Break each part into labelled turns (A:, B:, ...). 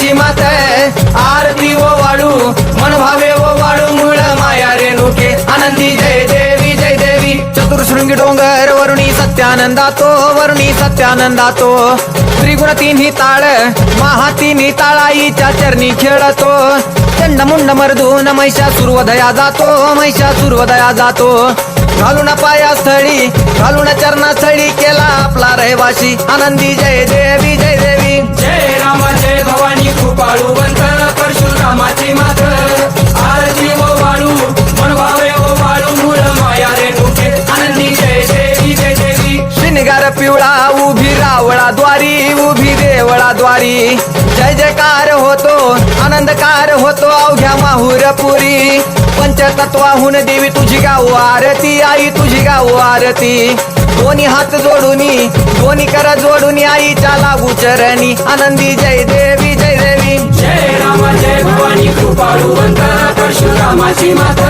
A: रामाची मात आरती ओ वाळू मन भावे ओ वाळू मुळ माया रेणुके आनंदी जय देवी जय देवी. चतुर्शृंगी डोंगर वरुणी सत्यानंदातो वरुणी सत्यानंदातो. त्रिगुण तिन्ही ताळ महा तिन्ही ताळाईच्या चरणी खेळतो. चंड मुंड मर्दून महिषा सुरवदया जातो महिषा सुरवदया जातो. घालून पाया स्थळी घालून चरणा स्थळी केला आपला रहिवाशी आनंदी जय देवी जय देवी.
B: भवानी कृपाळू परशुरामाची मात. आरती ओ वाळू मन भावे ओ वाळू मूळ माया रे रेणुके आनंदी जय देवी जय देवी
A: शिनगार पिवळा उभी रावळा द्वारी उभी देवळा द्वारी. जय जयकार होतो आनंदकार होतो अवघ्या माहुरपुरी. पंचतत्वाहून देवी तुझी गाऊ आरती आई तुझी गाऊ आरती. दोन्ही हात जोडूनी दोन्ही कर जोडून आईच्या लागू चरणी. आनंदी जय देवी जय
B: जय राम जय भवानी कृपाळू बंत परशुरामाची मात.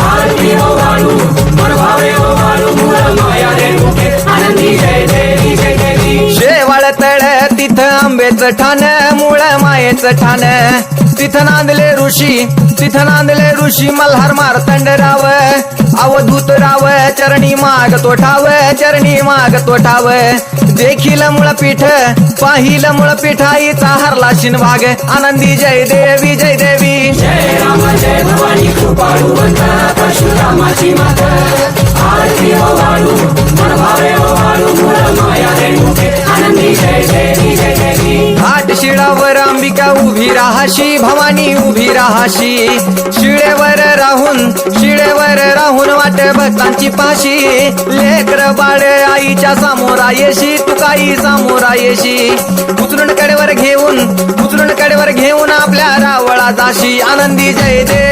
B: आरती हो वाळू मन हो ओ वाळू मूळ माया रे मुखे आनंदी जय देवी जय देवी
A: शेवाळ तळ तिथं आंबेचं ठाण मुळ मायेचं ठाण. तिथं नांदले ऋषी तिथं नांदले ऋषी मल्हार मारतंड राव अवधूत राव चरणी माग तो ठाव चरणी माग तो ठाव देखील मुळपीठ पाहिल मुळपीठ आईचा हरला शिनभाग आनंदी जय देवी जय देवी.
B: जय राम जय भवानी कृपाळू परशुरामाची माता.
A: उभी राहाशी भवानी उभी राहाशी. शिळेवर राहून शिळेवर राहून वाट भक्तांची पाशी. लेकर बाळ आईच्या सामोरा येशी तुकाई सामोरा येशी. उचलून कडेवर घेऊन उचलून कडेवर घेऊन आपल्या रावळा जाशी. आनंदी जय देव.